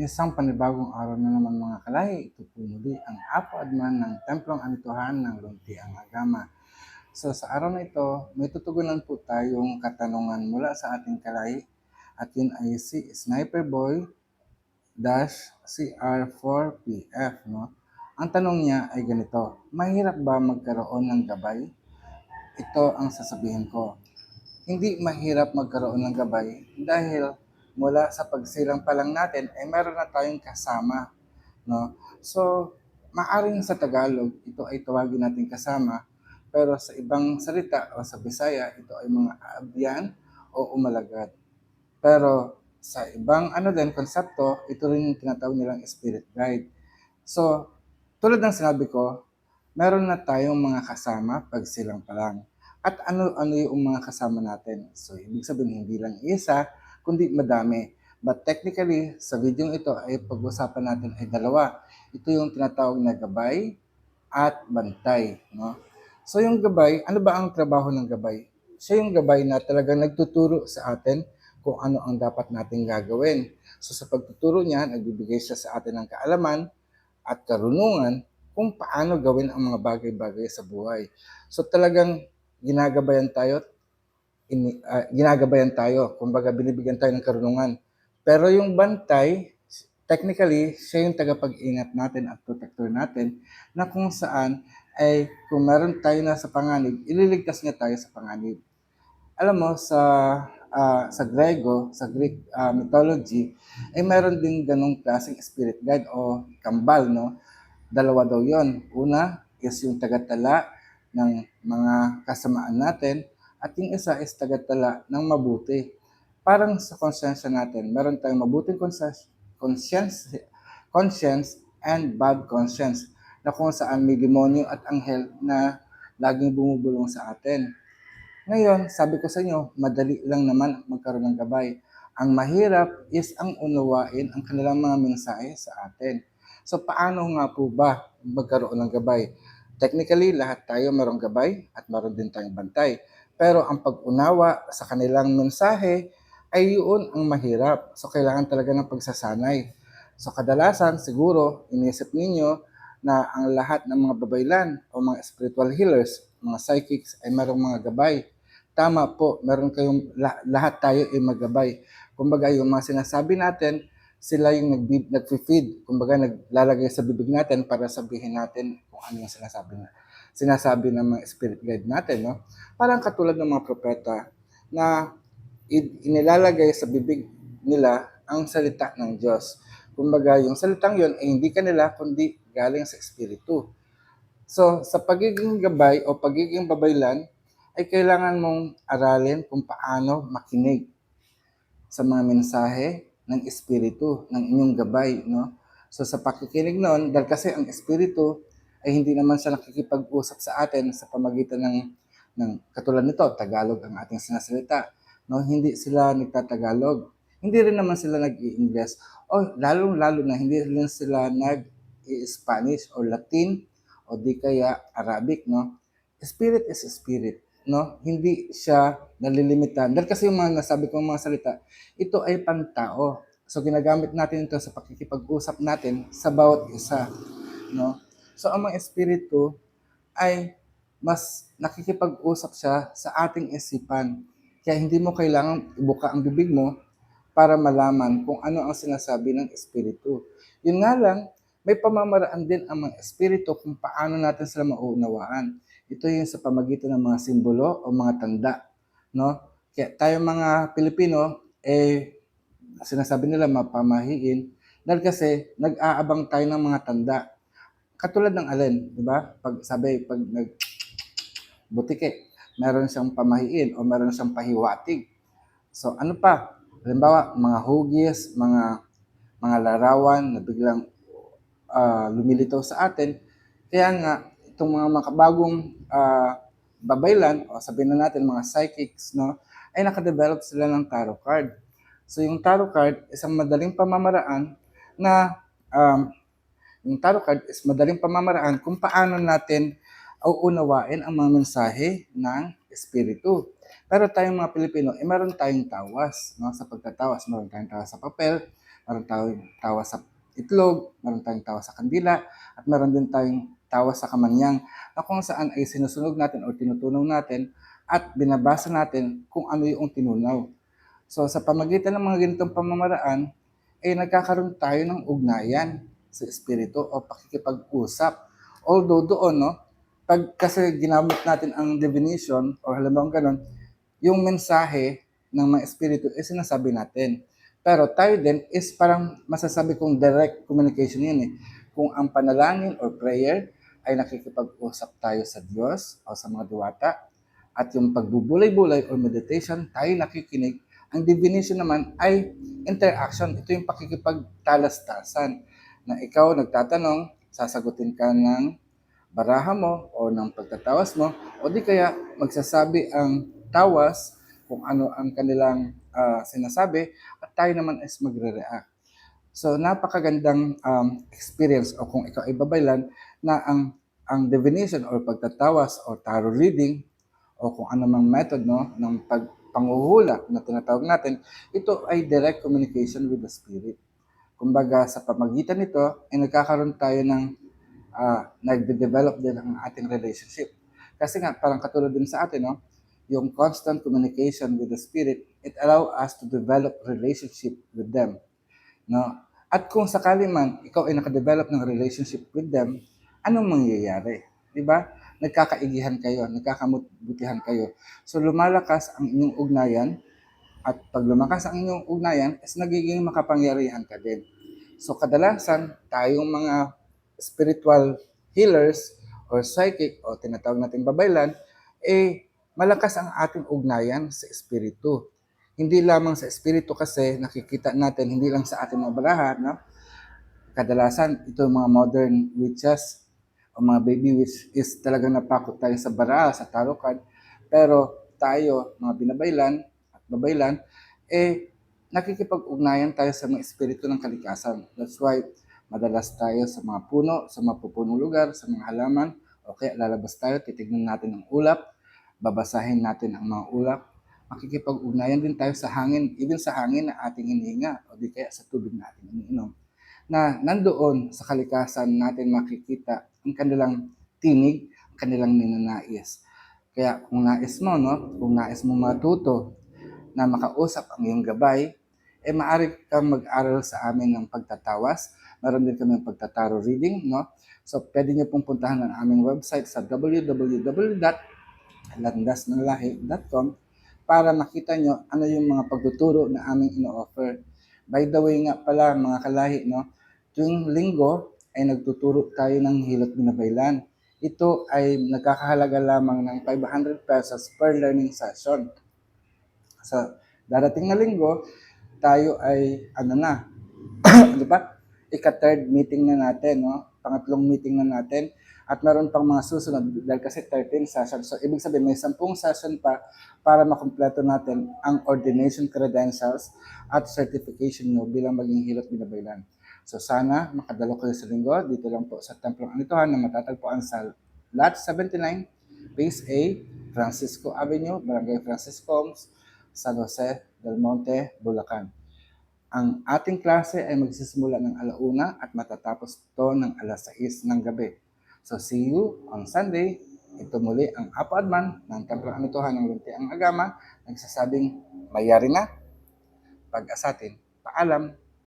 Isang panibagong araw na naman mga kalay, ito po muli ang Apo Adman ng Templong Anituhan ng Luntiang Agama. So sa araw na ito, may tutugunan po tayong katanungan mula sa ating kalay at yun ay si Sniper Boy dash CR4PF. No? Ang tanong niya ay ganito, mahirap ba magkaroon ng gabay? Ito ang sasabihin ko. Hindi mahirap magkaroon ng gabay dahil mula sa pagsilang pa lang natin ay meron na tayong kasama. No? So, maaring sa Tagalog, ito ay tawagin natin kasama, pero sa ibang salita o sa Bisaya, ito ay mga abyan o umalagad. Pero sa ibang ano din, konsepto, ito rin yung tinatawag nilang spirit guide. So, tulad ng sinabi ko, meron na tayong mga kasama pag silang pa lang. At ano-ano yung mga kasama natin. So, ibig sabihin, hindi lang isa, kundi madami. But technically, sa video ito ay pag-usapan natin ay dalawa. Ito yung tinatawag na gabay at bantay. No? So, yung gabay, ano ba ang trabaho ng gabay? Siya yung gabay na talagang nagtuturo sa atin kung ano ang dapat nating gagawin. So, sa pagtuturo niya, nagbibigay siya sa atin ng kaalaman at karunungan kung paano gawin ang mga bagay-bagay sa buhay. So talagang ginagabayan tayo, ini, ah, ginagabayan tayo, kumbaga binibigyan tayo ng karunungan. Pero yung bantay, technically, siya yung tagapag-ingat natin at protector natin na kung saan ay kung meron tayo na sa panganib, ililigtas niya tayo sa panganib. Alam mo, sa ah, sa Grego, sa Greek ah, mythology, ay meron din ganong klaseng spirit guide o kambal, no? Dalawa daw yon. Una is yung tagatala ng mga kasamaan natin at yung isa is tagatala ng mabuti. Parang sa konsensya natin, meron tayong mabuting conscience, conscience, conscience and bad conscience na kung saan may demonyo at anghel na laging bumubulong sa atin. Ngayon, sabi ko sa inyo, madali lang naman magkaroon ng gabay. Ang mahirap is ang unawain ang kanilang mga mensahe sa atin. So paano nga po ba magkaroon ng gabay? Technically, lahat tayo mayroong gabay at mayroon din tayong bantay. Pero ang pag-unawa sa kanilang mensahe ay yun ang mahirap. So kailangan talaga ng pagsasanay. So kadalasan siguro iniisip ninyo na ang lahat ng mga babaylan o mga spiritual healers, mga psychics ay mayroong mga gabay. Tama po, meron kayong lahat tayo ay magabay. Kumbaga yung mga sinasabi natin sila yung nag nagfi-feed, kumbaga naglalagay sa bibig natin para sabihin natin kung ano yung sinasabi na sinasabi ng mga spirit guide natin, no? Parang katulad ng mga propeta na inilalagay sa bibig nila ang salita ng Diyos. Kumbaga, yung salitang yon ay hindi kanila kundi galing sa espiritu. So, sa pagiging gabay o pagiging babaylan, ay kailangan mong aralin kung paano makinig sa mga mensahe ng Espiritu, ng inyong gabay, no? So sa pakikinig noon, dahil kasi ang Espiritu ay hindi naman siya nakikipag-usap sa atin sa pamagitan ng, ng katulad nito, Tagalog ang ating sinasalita. No? Hindi sila nagtatagalog. Hindi rin naman sila nag-i-English. O lalong-lalo na hindi rin sila nag-i-Spanish o Latin o di kaya Arabic. No? Spirit is spirit no? Hindi siya nalilimitan. Dahil kasi yung mga nasabi kong mga salita, ito ay pantao. So ginagamit natin ito sa pakikipag-usap natin sa bawat isa, no? So ang mga espiritu ay mas nakikipag-usap siya sa ating isipan. Kaya hindi mo kailangan ibuka ang bibig mo para malaman kung ano ang sinasabi ng espiritu. Yun nga lang, may pamamaraan din ang mga espiritu kung paano natin sila mauunawaan. Ito yung sa pamagitan ng mga simbolo o mga tanda. No? Kaya tayo mga Pilipino, eh, sinasabi nila mapamahiin dahil kasi nag-aabang tayo ng mga tanda. Katulad ng alin, di ba? Pag sabi, pag nag butike, meron siyang pamahiin o meron siyang pahiwatig. So ano pa? Halimbawa, mga hugis, mga mga larawan na biglang uh, lumilitaw sa atin. Kaya nga, itong mga makabagong uh, babaylan, o sabihin na natin mga psychics, no, ay nakadevelop sila ng tarot card. So yung tarot card, isang madaling pamamaraan na um, yung tarot card is madaling pamamaraan kung paano natin uunawain ang mga mensahe ng espiritu. Pero tayong mga Pilipino, eh, meron tayong tawas. No? Sa pagtatawas, meron tayong tawas sa papel, meron tayong tawa sa itlog, meron tayong tawa sa kandila, at meron din tayong tawa sa kamanyang na kung saan ay sinusunog natin o tinutunaw natin at binabasa natin kung ano yung tinunaw. So sa pamagitan ng mga ganitong pamamaraan, ay nagkakaroon tayo ng ugnayan sa espiritu o pakikipag-usap. Although doon, no, pag kasi ginamit natin ang divination o halimbawa ganun, yung mensahe ng mga espiritu is sinasabi natin. Pero tayo din is parang masasabi kong direct communication yun eh. Kung ang panalangin or prayer ay nakikipag-usap tayo sa Diyos o sa mga diwata at yung pagbubulay-bulay or meditation, tayo nakikinig. Ang divination naman ay interaction. Ito yung pakikipagtalastasan na ikaw nagtatanong, sasagutin ka ng baraha mo o ng pagtatawas mo o di kaya magsasabi ang tawas kung ano ang kanilang ah, sinasabi at tayo naman is magre-react. So napakagandang um, experience o kung ikaw ay babaylan na ang ang divination or pagtatawas or tarot reading o kung ano mang method no ng pagpanguhula na tinatawag natin, ito ay direct communication with the spirit. Kumbaga sa pamagitan nito ay nagkakaroon tayo ng ah, nagde-develop din ang ating relationship. Kasi nga parang katulad din sa atin no, yung constant communication with the spirit, it allow us to develop relationship with them. No? At kung sakali man ikaw ay nakadevelop ng relationship with them, anong mangyayari? 'Di ba? Nagkakaigihan kayo, nagkakamutihan kayo. So lumalakas ang inyong ugnayan at pag lumakas ang inyong ugnayan, is nagiging makapangyarihan ka din. So kadalasan, tayong mga spiritual healers or psychic o tinatawag nating babaylan, eh malakas ang ating ugnayan sa espiritu. Hindi lamang sa espiritu kasi nakikita natin, hindi lang sa ating mga baraha, no? kadalasan ito yung mga modern witches o mga baby witch is talagang napakot tayo sa bara, sa tarot card. Pero tayo, mga binabaylan babaylan, eh nakikipag-ugnayan tayo sa mga espiritu ng kalikasan. That's why madalas tayo sa mga puno, sa mga pupunong lugar, sa mga halaman, o kaya lalabas tayo, titignan natin ang ulap, babasahin natin ang mga ulap, makikipag-ugnayan din tayo sa hangin, even sa hangin na ating inihinga, o di kaya sa tubig na ating iniinom na nandoon sa kalikasan natin makikita ang kanilang tinig, ang kanilang ninanais. Kaya kung nais mo, no, kung nais mo matuto na makausap ang iyong gabay, eh maaari kang mag-aral sa amin ng pagtatawas. Meron din kami pagtataro reading, no? So, pwede niyo pong puntahan ang aming website sa www.landasnanlahi.com para makita nyo ano yung mga pagtuturo na aming ino-offer. By the way nga pala mga kalahi, no, tuwing linggo ay nagtuturo tayo ng hilot binabaylan. Ito ay nagkakahalaga lamang ng 500 pesos per learning session. So, darating na linggo, tayo ay ano na, di ba? Ika-third meeting na natin, no? Pangatlong meeting na natin. At meron pang mga susunod dahil kasi 13 sessions. So, ibig sabihin, may 10 session pa para makumpleto natin ang ordination credentials at certification nyo bilang maging hilot binabaylan. So sana makadalo kayo sa linggo dito lang po sa Templong Anituhan na matatagpuan sa Lot 79, Base A, Francisco Avenue, Barangay Francisco, San Jose del Monte, Bulacan. Ang ating klase ay magsisimula ng alauna at matatapos to ng alas 6 ng gabi. So see you on Sunday. Ito muli ang Apo Adman ng Templong Anituhan ng Luntiang Agama nagsasabing mayari na pag-asatin. Paalam.